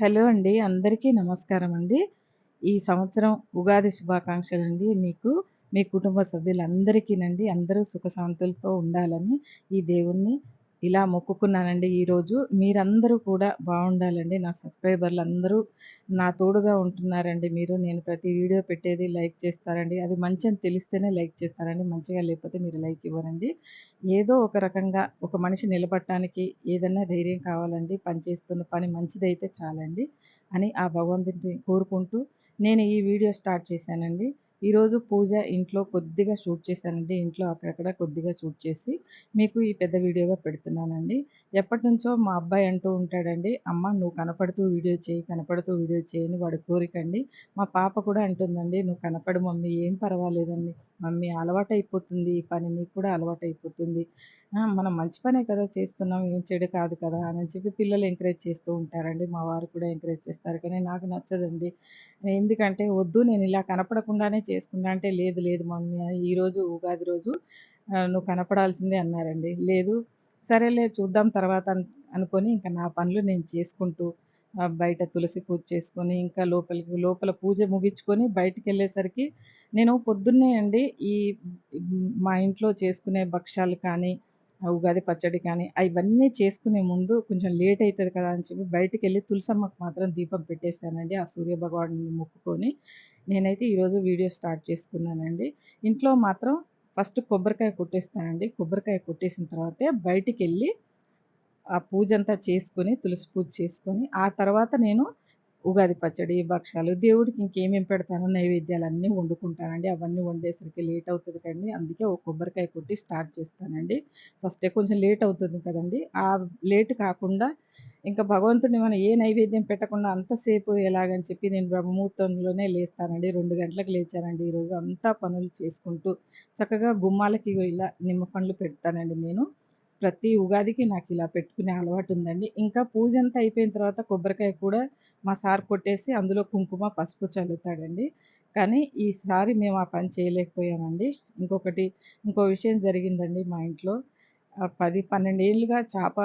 Hello అండి. అందరికీ నమస్కారం అండి. ఈ సంవత్సరం ఉగాది శుభాకాంక్షలండి మీకు. మీ కుటుంబ సభ్యులందరికీనండి. అందరూ సుఖశాంతులతో ఉండాలని ఈ దేవుణ్ణి ఇలా మొక్కుకున్నానండి ఈరోజు. మీరందరూ కూడా బాగుండాలండి నా సబ్స్క్రైబర్లు అందరూ నా తోడుగా ఉంటున్నారండి మీరు. నేను ప్రతి వీడియో పెట్టేది లైక్ చేస్తారండి. అది మంచని తెలిస్తేనే లైక్ చేస్తారండి. మంచిగా లేకపోతే మీరు లైక్ ఇవ్వరండి. ఏదో ఒక రకంగా ఒక మనిషి నిలబడటానికి ఏదన్నా ధైర్యం కావాలండి. పని చేస్తున్న పని మంచిదైతే చాలండి అని ఆ భగవంతుడిని కోరుకుంటూ నేను ఈ వీడియో స్టార్ట్ చేశానండి. ఈరోజు పూజ ఇంట్లో కొద్దిగా షూట్ చేశానండి. ఇంట్లో అక్కడక్కడ కొద్దిగా షూట్ చేసి మీకు ఈ పెద్ద వీడియోగా పెడుతున్నానండి. ఎప్పటినుంచో మా అబ్బాయి అంటూ ఉంటాడండి, "అమ్మ నువ్వు కనపడుతూ వీడియో చేయి, కనపడుతూ వీడియో చేయని వాడు కోరికండి. మా పాప కూడా అంటుందండి, "నువ్వు కనపడు మమ్మీ ఏం పర్వాలేదండి. మమ్మీ అలవాటైపోతుంది ఈ పని నీకు కూడా అలవాటు అయిపోతుంది మనం మంచి పనే కదా చేస్తున్నాం. ఏం చెడు కాదు కదా!" అని చెప్పి పిల్లలు ఎంకరేజ్ చేస్తూ ఉంటారండి. మా వారు కూడా ఎంకరేజ్ చేస్తారు. కానీ నాకు నచ్చదండి. ఎందుకంటే, "వద్దు నేను ఇలా కనపడకుండానే చేసుకున్నా" అంటే, "లేదు లేదు మమ్మీ ఈరోజు ఉగాది రోజు నువ్వు కనపడాల్సిందే" అన్నారండి. లేదు సరేలే చూద్దాం తర్వాత అనుకొని ఇంకా నా పనులు నేను చేసుకుంటూ బయట తులసి పూజ చేసుకొని, ఇంకా లోపలికి లోపల పూజ ముగించుకొని బయటికి వెళ్ళేసరికి నేను పొద్దున్నే అండి ఈ మా ఇంట్లో చేసుకునే భక్ష్యాలు కానీ, ఉగాది పచ్చడి కానీ, అవన్నీ చేసుకునే ముందు కొంచెం లేట్ అవుతుంది కదా! అని చెప్పి బయటికెళ్ళి తులసమ్మకి మాత్రం దీపం పెట్టేసానండి. ఆ సూర్య భగవానుడిని మొక్కుకొని. నేనైతే ఈరోజు వీడియో స్టార్ట్ చేసుకున్నానండి. ఇంట్లో మాత్రం ఫస్ట్ కొబ్బరికాయ కొట్టేస్తానండి. కొబ్బరికాయ కొట్టేసిన తర్వాతే బయటికెళ్ళి ఆ పూజంతా చేసుకొని, తులసి పూజ చేసుకొని, ఆ తర్వాత నేను ఉగాది పచ్చడి, భక్షాలు దేవుడికి ఇంకేమేం పెడతానో నైవేద్యాలన్నీ వండుకుంటానండి. అవన్నీ వండేసరికి లేట్ అవుతుంది కదండీ! అందుకే ఒక కొబ్బరికాయ కొట్టి స్టార్ట్ చేస్తానండి. ఫస్టే కొంచెం లేట్ అవుతుంది కదండి ఆ లేట్ కాకుండా ఇంకా భగవంతుడిని మనం ఏ నైవేద్యం పెట్టకుండా అంతసేపు ఎలాగని చెప్పి నేను బ్రహ్మముహూర్తంలోనే లేస్తానండి. రెండు గంటలకు లేచానండి ఈరోజు. అంతా పనులు చేసుకుంటూ చక్కగా గుమ్మాలకి ఇలా నిమ్మ పండ్లు పెడతానండి నేను. ప్రతి ఉగాదికి నాకు ఇలా పెట్టుకునే అలవాటు ఉందండి ఇంకా పూజ అంతా అయిపోయిన తర్వాత కొబ్బరికాయ కూడా మా సార్ కొట్టేసి అందులో కుంకుమ, పసుపు చల్లుతాడండి. కానీ ఈసారి మేము ఆ పని చేయలేకపోయామండి. ఇంకొకటి ఇంకో విషయం జరిగిందండి మా ఇంట్లో. పది పన్నెండు ఏళ్ళుగా చేప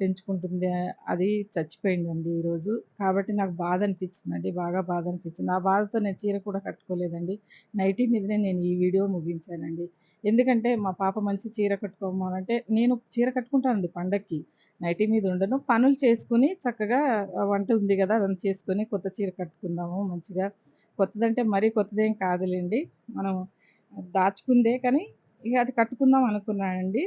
పెంచుకుంటుంది. అది చచ్చిపోయిందండి ఈరోజు. కాబట్టి నాకు బాధ అనిపించిందండి. బాగా బాధ అనిపించింది. ఆ బాధతో నేను చీర కూడా కట్టుకోలేదండి. నైటీ మీదనే నేను ఈ వీడియో ముగించానండి. ఎందుకంటే మా పాప మంచి చీర కట్టుకోమనంటే నేను చీర కట్టుకుంటానండి పండక్కి. నైటీ మీద ఉండను. పనులు చేసుకుని చక్కగా వంట ఉంది కదా అదంతా చేసుకొని కొత్త చీర కట్టుకుందాము మంచిగా. కొత్తదంటే మరీ కొత్తదేం కాదులేండి మనం దాచుకుందే కానీ ఇక అది కట్టుకుందాం అనుకున్నానండి.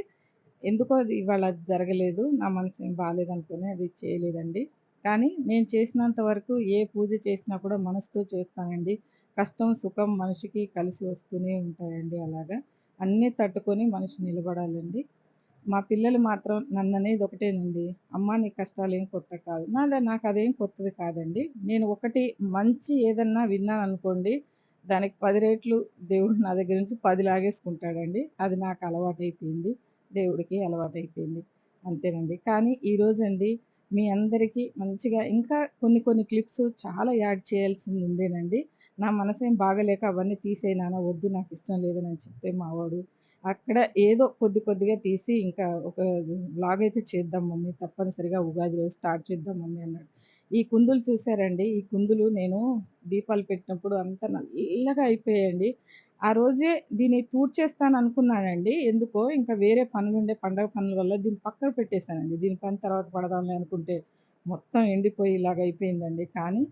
ఎందుకో అది ఇవాళ అది జరగలేదు. నా మనసు ఏం బాగాలేదనుకుని అది చేయలేదండి. కానీ నేను చేసినంత వరకు ఏ పూజ చేసినా కూడా మనసుతో చేస్తానండి. కష్టం, సుఖం మనిషికి కలిసి వస్తూనే ఉంటాయండి అలాగా. అన్నీ తట్టుకొని మనిషి నిలబడాలండి. మా పిల్లలు మాత్రం నన్ను అనేది ఒకటేనండి. "అమ్మ నీ కష్టాలు ఏం కొత్త కాదు." నా నాకు అదేం కొత్తది కాదండి. నేను ఒకటి మంచి ఏదన్నా విన్నాననుకోండి, దానికి పది రేట్లు దేవుడు నా దగ్గర నుంచి పది లాగేసుకుంటాడండి. అది నాకు అలవాటైపోయింది. దేవుడికి అలవాటైపోయింది. అంతేనండి. కానీ ఈరోజండి మీ అందరికీ మంచిగా ఇంకా కొన్ని కొన్ని క్లిప్స్ చాలా యాడ్ చేయాల్సింది ఉండేనండి నా మనసేం బాగలేక అవన్నీ తీసేయి నాన్న వద్దు ఇష్టం లేదని చెప్తే మావాడు అక్కడ ఏదో కొద్ది కొద్దిగా తీసి ఇంకా ఒక బ్లాగ్ అయితే చేద్దాం మమ్మీ తప్పనిసరిగా ఉగాది రోజు స్టార్ట్ చేద్దాం మమ్మీ అన్నాడు. ఈ కుందులు చూసారండి? ఈ కుందులు నేను దీపాలు పెట్టినప్పుడు అంతా నల్లగా అయిపోయాయండి. ఆ రోజే దీన్ని తూడ్చేస్తాననుకున్నానండి. ఎందుకో ఇంకా వేరే పనులుండే పండగ పనుల వల్ల దీన్ని పక్కన పెట్టేసానండి. దీని పని తర్వాత పడదాంలే అనుకుంటే మొత్తం ఎండిపోయి ఇలాగ అయిపోయిందండి. కానీ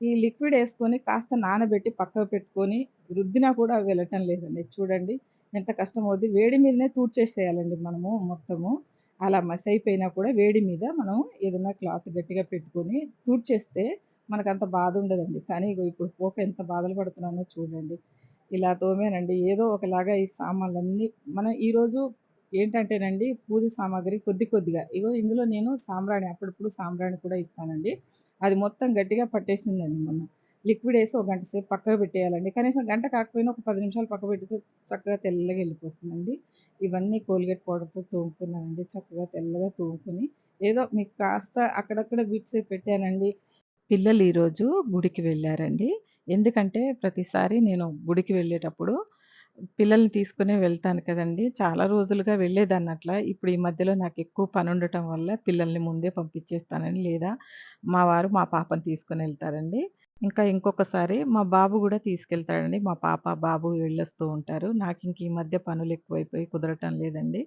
ఈ లిక్విడ్ వేసుకొని కాస్త నానబెట్టి పక్కకు పెట్టుకొని రుద్దినా కూడా అవి వెళ్ళటం లేదండి. చూడండి ఎంత కష్టం అవుద్ది వేడి మీదనే తూడ్చేసేయాలండి మనము మొత్తము. అలా మసైపోయినా కూడా వేడి మీద మనం ఏదైనా క్లాత్ గట్టిగా పెట్టుకొని తూడ్చేస్తే మనకంత బాధుండదండి. కానీ ఇగో ఇప్పుడు పోక ఎంత బాధలు పడుతున్నానో చూడండి. ఇలా తోమేనండి ఏదో ఒకలాగా ఈ సామాన్లన్నీ మనం ఈరోజు ఏంటంటేనండి పూజ సామాగ్రి కొద్ది కొద్దిగా ఇగో ఇందులో నేను సాంబ్రాణి అప్పుడప్పుడు సాంబ్రాణి కూడా ఇస్తానండి. అది మొత్తం గట్టిగా పట్టేసిందండి మొన్న. లిక్విడ్ వేసి ఒక గంట సేపు పక్కకు పెట్టేయాలండి. కనీసం గంట కాకపోయినా ఒక పది నిమిషాలు పక్క పెడితే చక్కగా తెల్లగా వెళ్ళిపోతుందండి ఇవన్నీ కోల్‌గేట్ పౌడర్‌తో తోముకున్నానండి. చక్కగా తెల్లగా తోముకుని ఏదో మీకు కాస్త అక్కడక్కడ బిట్స్ పెట్టానండి. పిల్లలు ఈరోజు గుడికి వెళ్ళారండి ఎందుకంటే ప్రతిసారి నేను గుడికి వెళ్ళేటప్పుడు పిల్లల్ని తీసుకునే వెళ్తాను కదండీ! చాలా రోజులుగా వెళ్ళేదాన్ని అట్లా ఇప్పుడు ఈ మధ్యలో నాకు ఎక్కువ పని పనుండటం వల్ల పిల్లల్ని ముందే పంపించేస్తానని లేదా మా వారు మా పాపని తీసుకొనెళ్తారండి. ఇంకా ఇంకొకసారి మా బాబు గూడా తీసుకెళ్తాడండి. మా పాప, బాబు వెళ్ళొస్తూ ఉంటారు. నాకింక ఈ మధ్య పనులెక్కువైపోయి కుదరటం లేదండి.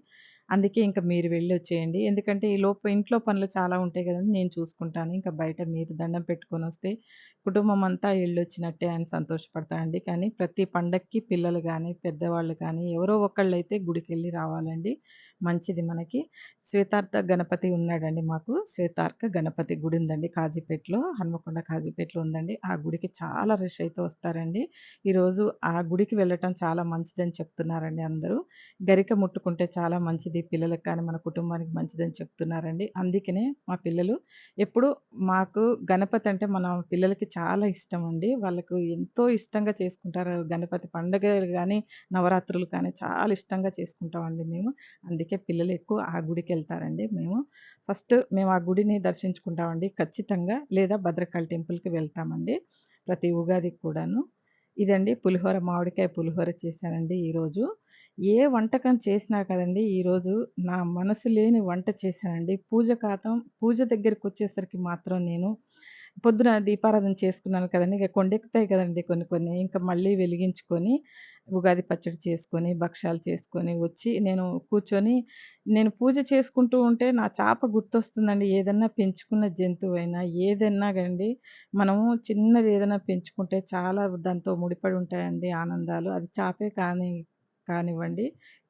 అందుకే ఇంక మీరు వెళ్ళొచ్చేయండి. ఎందుకంటే ఈలోపు ఇంట్లో పనులు చాలా ఉంటాయి గదండీ! నేను చూసుకుంటాను. ఇంక బయట మీరు దండం పెట్టుకొనొస్తే కుటుంబమంతా ఎళ్ళొచ్చినట్టే అని సంతోషపడతానండి. కానీ ప్రతి పండక్కి పిల్లలు గానీ, పెద్దవాళ్ళు కానీ ఎవరో ఒకళ్ళైతే గుడికెళ్ళి రావాలండి. మంచిది మనకి. శ్వేతార్థ గణపతి ఉన్నాడండి మాకు. శ్వేతార్క గణపతి గుడి ఉందండి కాజీపేటలో. హన్మకొండ కాజీపేటలో ఉందండి. ఆ గుడికి చాలా రష్ అయితే వస్తారండి. ఈరోజు ఆ గుడికి వెళ్ళటం చాలా మంచిదని చెప్తున్నారండి అందరూ. గరిక ముట్టుకుంటే చాలా మంచిది పిల్లలకి కానీ, మన కుటుంబానికి మంచిదని చెప్తున్నారండి. అందుకనే మా పిల్లలు ఎప్పుడు మాకు గణపతి అంటే మన పిల్లలకి చాలా ఇష్టం అండి వాళ్ళకు ఎంతో ఇష్టంగా చేసుకుంటారు. గణపతి పండుగలు కానీ నవరాత్రులు కానీ చాలా ఇష్టంగా చేసుకుంటామండి మేము. అందుకే పిల్లలు ఎక్కువ ఆ గుడికి వెళ్తారండి మేము ఫస్ట్ మేము ఆ గుడిని దర్శించుకుంటామండి ఖచ్చితంగా. లేదా భద్రకాళి టెంపుల్‌కి వెళ్తామండి. ప్రతి ఉగాదికి కూడాను. ఇదండి పులిహోర మామిడికాయ పులిహోర చేశానండి ఈరోజు. ఏ వంటకం చేసినా కదండీ! ఈరోజు నా మనసు లేని వంట చేశానండి. పూజ కాతం పూజ దగ్గరికొచ్చేసరికి మాత్రం నేను పొద్దున దీపారాధన చేసుకున్నాను కదండి ఇక కొండెక్కుతాయి కదండి కొన్ని కొన్ని. ఇంకా మళ్ళీ వెలిగించుకొని, ఉగాది పచ్చడి చేసుకొని, భక్షాలు చేసుకొని వచ్చి నేను కూర్చొని నేను పూజ చేసుకుంటూ ఉంటే నా చేప గుర్తొస్తుందండి. ఏదన్నా పెంచుకున్న జంతువైనా, ఏదన్నా కండి మనము చిన్నది ఏదైనా పెంచుకుంటే చాలా దాంతో ముడిపడి ఉంటాయండి ఆనందాలు. అది చేపే కానీ కానివ్వండి.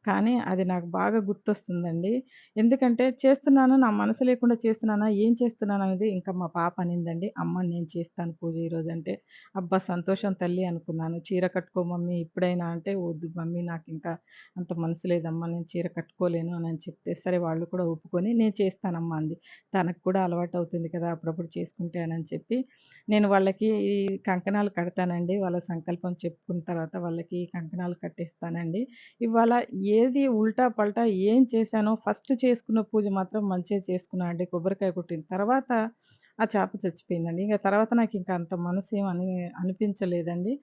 కానీ అది నాకు బాగా గుర్తొస్తుందండి. ఎందుకంటే చేస్తున్నాను. నా మనసు లేకుండా చేస్తున్నానా? ఏం చేస్తున్నాను అనేది ఇంకా మా పాప అనిందండి. అమ్మ నేను చేస్తాను పూజ ఈరోజంటే, అబ్బా! సంతోషం తల్లి అనుకున్నాను. చీర కట్టుకో మమ్మీ ఇప్పుడైనా అంటే, వద్దు మమ్మీ నాకింకా అంత మనసు లేదమ్మా నేను చీర కట్టుకోలేను అని చెప్తే, సరే వాళ్ళు కూడా ఒప్పుకొని నేను చేస్తానమ్మా అంది. తనకు కూడా అలవాటవుతుంది కదా! అప్పుడప్పుడు చేసుకుంటేనని చెప్పి, నేను వాళ్ళకి ఈ కంకణాలు కడతానండి. వాళ్ళ సంకల్పం చెప్పుకున్న తర్వాత వాళ్ళకి కంకణాలు కట్టేస్తానండి. ఇవాళ ఏది ఉల్టా పల్టా ఏం చేశానో ఫస్ట్ చేసుకున్న పూజ మాత్రం మంచిగా చేసుకున్నా అండి. కొబ్బరికాయ కొట్టిన తర్వాత ఆ చేప చచ్చిపోయిందండి. ఇంకా తర్వాత నాకు ఇంకా అంత మనసు అని అనిపించలేదండి.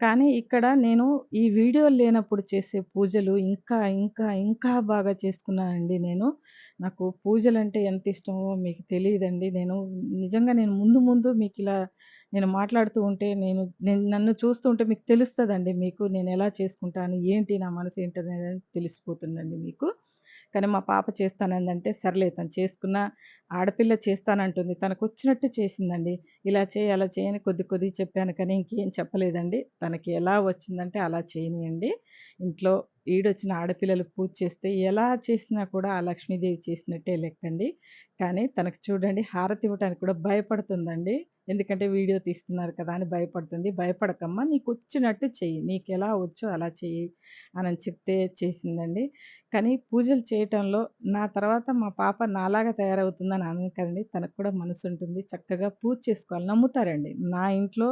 కానీ ఇక్కడ నేను ఈ వీడియోలు లేనప్పుడు చేసే పూజలు ఇంకా, ఇంకా, ఇంకా బాగా చేసుకున్నానండి నేను. నాకు పూజలు అంటే ఎంత ఇష్టమో మీకు తెలియదండి నేను నిజంగా నేను ముందు ముందు మీకు ఇలా నేను మాట్లాడుతూ ఉంటే నేను నేను నన్ను చూస్తూ ఉంటే మీకు తెలుస్తుందండి మీకు నేను ఎలా చేసుకుంటాను, ఏంటి నా మనసు ఏంటనేది తెలిసిపోతుందండి మీకు. కానీ మా పాప చేస్తానందంటే, సర్లే తను చేసుకున్న ఆడపిల్ల చేస్తానంటుంది. తనకు వచ్చినట్టు చేసిందండి. ఇలా చేయి, అలా చేయని కొద్ది కొద్ది చెప్పాను కానీ ఇంకేం చెప్పలేదండి. తనకి ఎలా వచ్చిందంటే అలా చేయనియండి. ఇంట్లో ఈడొచ్చిన ఆడపిల్లలు పూజ చేస్తే ఎలా చేసినా కూడా ఆ లక్ష్మీదేవి చేసినట్టే లెక్కండి. కానీ తనకు చూడండి హారతి ఇవ్వటానికి కూడా భయపడుతుందండి. ఎందుకంటే వీడియో తీస్తున్నారు కదా! అని భయపడుతుంది. భయపడకమ్మా నీకు వచ్చినట్టు చెయ్యి. నీకెలా వచ్చో అలా చెయ్యి అని చెప్తే చేసిందండి. కానీ పూజలు చేయటంలో నా తర్వాత మా పాప నాలాగా తయారవుతుందని అనకండి. తనకు కూడా మనసుంటుంది. చక్కగా పూజ చేసుకోవాలి. నమ్ముతారండి. నా ఇంట్లో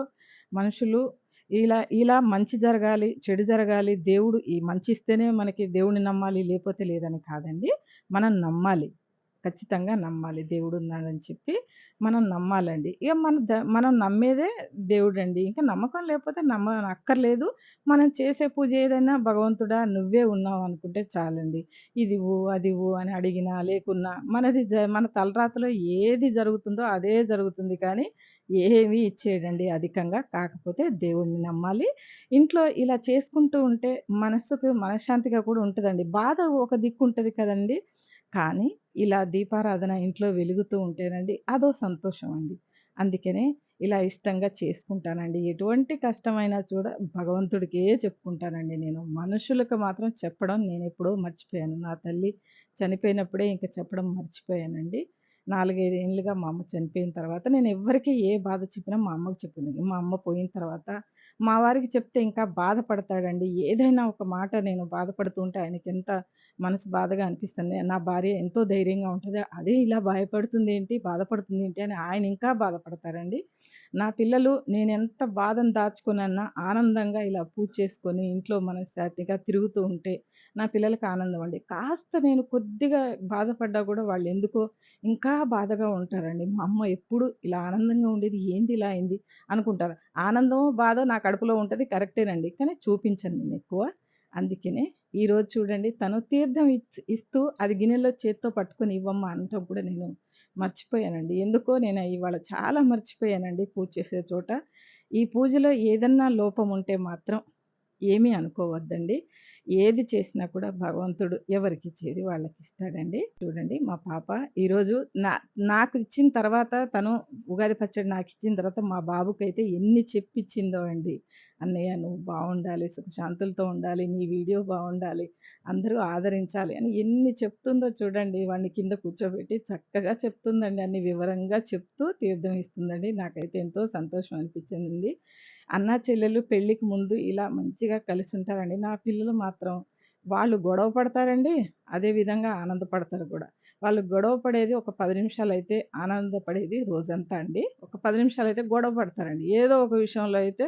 మనుషులు ఇలా ఇలా మంచి జరగాలి, చెడు జరగాలి, దేవుడు ఈ మంచి ఇస్తేనే మనకి దేవుడిని నమ్మాలి, లేకపోతే లేదని కాదండి. మనం నమ్మాలి. ఖచ్చితంగా నమ్మాలి. దేవుడున్నాడని చెప్పి మనం నమ్మాలండి. ఇక మన ద మనం నమ్మేదే దేవుడండి. ఇంకా నమ్మకం లేకపోతే నమ్మనక్కర్లేదు. మనం చేసే పూజ ఏదైనా భగవంతుడా నువ్వే ఉన్నావనుకుంటే చాలండి. ఇదివ్వు, అదివ్వు అని అడిగినా, లేకున్నా మనది జ మన తలరాతలో ఏది జరుగుతుందో అదే జరుగుతుంది కానీ, ఏమీ ఇచ్చేయడండి అధికంగా. కాకపోతే దేవుడిని నమ్మాలి. ఇంట్లో ఇలా చేసుకుంటూ ఉంటే మనస్సుకు మనశ్శాంతిగా కూడా ఉంటుందండి బాధ ఒక దిక్కు ఉంటుంది కదండీ! కానీ ఇలా దీపారాధన ఇంట్లో వెలుగుతూ ఉంటేనండి అదో సంతోషం అండి. అందుకనే ఇలా ఇష్టంగా చేసుకుంటానండి. ఎటువంటి కష్టమైనా చూడ భగవంతుడికే చెప్పుకుంటానండి నేను. మనుషులకు మాత్రం చెప్పడం నేను ఎప్పుడో మర్చిపోయాను. నా తల్లి చనిపోయినప్పుడే ఇంక చెప్పడం మర్చిపోయానండి. నాలుగైదు ఏళ్ళుగా మా అమ్మ చనిపోయిన తర్వాత నేను నేనెవ్వరికీ ఏ బాధ చెప్పినా మా అమ్మకు చెప్పింది మా అమ్మ పోయిన తర్వాత మా వారికి చెప్తే ఇంకా బాధపడతాడండి. ఏదైనా ఒక మాట నేను బాధపడుతుంటే ఆయనకి ఎంత మనసు బాధగా అనిపిస్తుంది. నా భార్య ఎంతో ధైర్యంగా ఉంటుంది అదే ఇలా భయపడుతుంది ఏంటి బాధపడుతుంది ఏంటి అని ఆయన ఇంకా బాధపడతారండి. నా పిల్లలు నేను ఎంత బాధను దాచుకున్నా ఆనందంగా ఇలా పూజ చేసుకొని ఇంట్లో మనశ్శాంతిగా తిరుగుతూ ఉంటే నా పిల్లలకు ఆనందం అండి. కాస్త నేను కొద్దిగా బాధపడ్డా కూడా వాళ్ళు ఎందుకో ఇంకా బాధగా ఉంటారండి. మా అమ్మ ఎప్పుడు ఇలా ఆనందంగా ఉండేది ఏంది ఇలా అయింది అనుకుంటారు. ఆనందమో, బాధో నా కడుపులో ఉంటుంది కరెక్టేనండి. కానీ చూపించండి నేను ఎక్కువ అందుకనే ఈరోజు చూడండి తను తీర్థం ఇస్తూ అది గిన్నెలో చేత్తో పట్టుకొని ఇవ్వమ్మా అనటం కూడా నేను మర్చిపోయానండి. ఎందుకో నేను ఇవాళ చాలా మర్చిపోయానండి పూజ చేసే చోట. ఈ పూజలో ఏదన్నా లోపం ఉంటే మాత్రం ఏమీ అనుకోవద్దండి. ఏది చేసినా కూడా భగవంతుడు ఎవరికి ఇచ్చేది వాళ్ళకి ఇస్తాడండి చూడండి మా పాప ఈరోజు నా నాకు ఇచ్చిన తర్వాత తను ఉగాది పచ్చడి నాకు ఇచ్చిన తర్వాత మా బాబుకైతే ఎన్ని చెప్పిచ్చిందో అండి. "అన్నయ్య నువ్వు బాగుండాలి సుఖశాంతులతో ఉండాలి, నీ వీడియో బాగుండాలి అందరూ ఆదరించాలి" అని ఎన్ని చెప్తుందో చూడండి. వాడిని కింద కూర్చోబెట్టి చక్కగా చెప్తుందండి. అన్ని వివరంగా చెప్తూ తీర్థం ఇస్తుందండి. నాకైతే ఎంతో సంతోషం అనిపించింది అన్న చెల్లెలు పెళ్ళికి ముందు ఇలా మంచిగా కలిసి ఉంటారండి నా పిల్లలు మాత్రం వాళ్ళు గొడవ పడతారండి. అదే విధంగా ఆనందపడతారు కూడా వాళ్ళు గొడవ పడేది ఒక 10 నిమిషాలైతే ఆనందపడేది రోజంతా అండి. ఒక పది నిమిషాలు అయితే గొడవ పడతారండి. ఏదో ఒక విషయంలో అయితే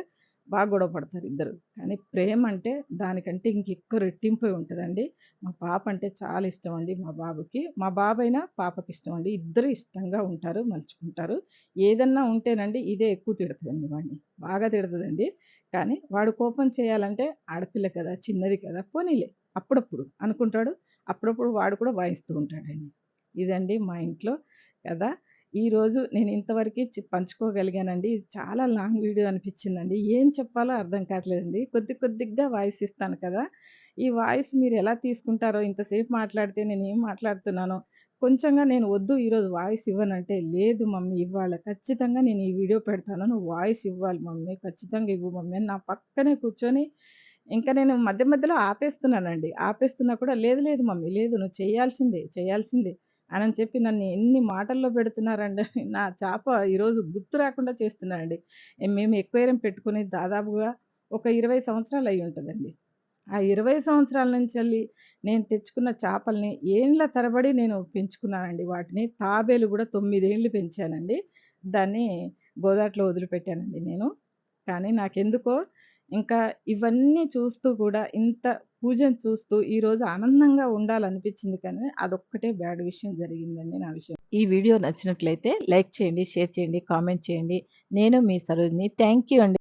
బాగా గొడవ పడతారు ఇద్దరు. కానీ ప్రేమ అంటే దానికంటే ఇంకెక్కువ రెట్టింపై ఉంటుందండి మా పాప అంటే చాలా ఇష్టం అండి మా బాబుకి. మా బాబైనా అండి ఇద్దరు ఇష్టంగా ఉంటారు, మలుచుకుంటారు. ఏదన్నా ఉంటేనండి ఇదే ఎక్కువ తిడుతుందండి వాడిని. బాగా తిడుతుందండి కానీ వాడు కోపం చేయాలంటే ఆడపిల్ల కదా! చిన్నది కదా! పోనీలే అప్పుడప్పుడు అనుకుంటాడు. అప్పుడప్పుడు వాడు కూడా వాయిస్తూ ఉంటాడండి. ఇదండి మా ఇంట్లో కదా! ఈరోజు నేను ఇంతవరకి చి పంచుకోగలిగానండి. ఇది చాలా లాంగ్ వీడియో అనిపించిందండి. ఏం చెప్పాలో అర్థం కావట్లేదండి. కొద్ది కొద్దిగా వాయిస్ ఇస్తాను కదా! ఈ వాయిస్ మీరెలా తీసుకుంటారో ఇంతసేపు మాట్లాడితే నేనేం మాట్లాడుతున్నానో కొంచెంగా నేను వద్దు ఈరోజు వాయిస్ ఇవ్వనంటే, "లేదు మమ్మీ ఇవ్వాల. ఖచ్చితంగా నేను ఈ వీడియో పెడతాను. నువ్వు వాయిస్ ఇవ్వాలి మమ్మీ. ఖచ్చితంగా ఇవ్వు మమ్మీ" అని నా పక్కనే కూర్చొని ఇంక నేను మధ్య మధ్యలో ఆపేస్తున్నానండి. ఆపేస్తున్నా కూడా "లేదు లేదు మమ్మీ లేదు నువ్వు చేయాల్సిందే, చేయాల్సిందే" అనని చెప్పి నన్ను ఎన్ని మాటల్లో పెడుతున్నారండి నా చేప ఈరోజు గుర్తు రాకుండా చేస్తున్నారండి. మేము ఎక్వేరియం పెట్టుకుని దాదాపుగా ఒక 20 సంవత్సరాలు అయి ఉంటుందండి ఆ 20 సంవత్సరాల నుంచెల్లి నేను తెచ్చుకున్న చేపల్ని ఏండ్ల తరబడి నేను పెంచుకున్నానండి వాటిని. తాబేలు కూడా తొమ్మిదేళ్ళు పెంచానండి. దాన్ని గోదాట్లో వదిలిపెట్టానండి నేను. కానీ నాకెందుకో ఇంకా ఇవన్నీ చూస్తూ కూడా ఇంత పూజను చూస్తూ ఈరోజు ఆనందంగా ఉండాలనిపించింది కానీ అదొక్కటే బ్యాడ్ విషయం జరిగిందండి నా విషయం. ఈ వీడియో నచ్చినట్లయితే లైక్ చేయండి, షేర్ చేయండి, కామెంట్ చేయండి. నేను మీ సరోజిని. థ్యాంక్ యూ అండి.